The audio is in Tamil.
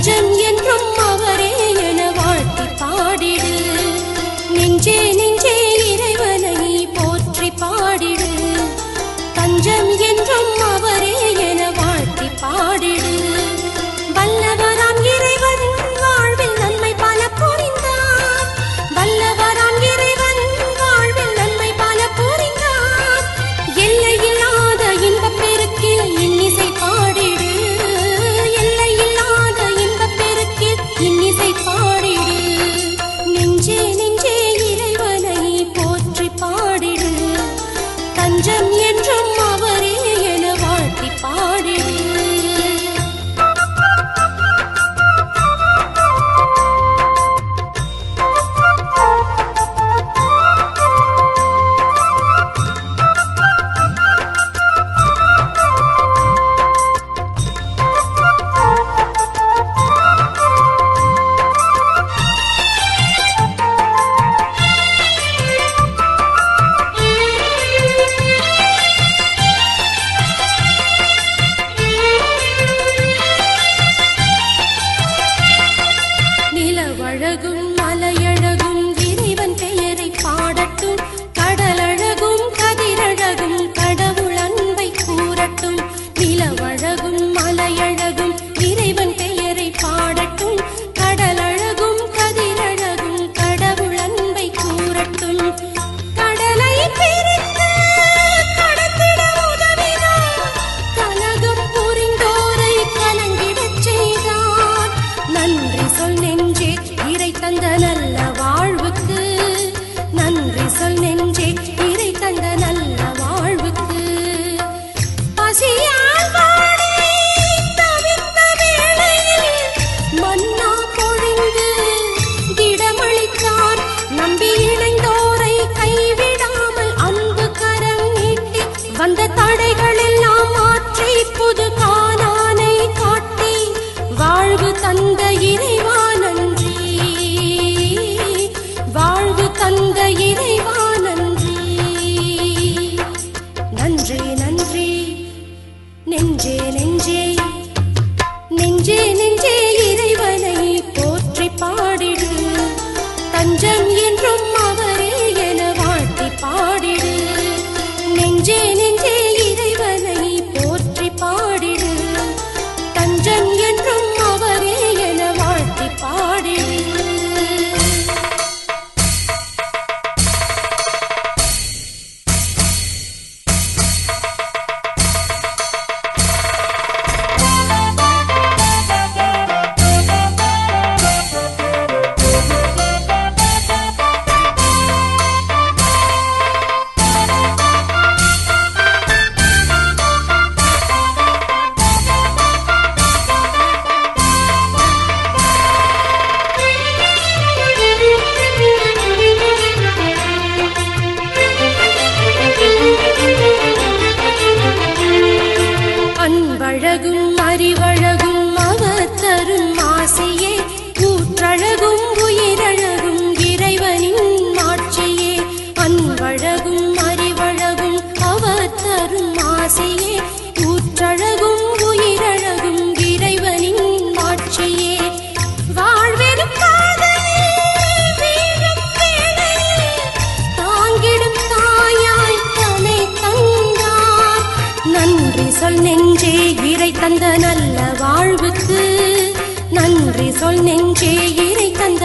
真言。அழகும் அறிவழகும் அவர் தரும் ஆசையே. தந்த நல்ல வாழ்வுக்கு நன்றி சொல் நெஞ்சே இறை தந்த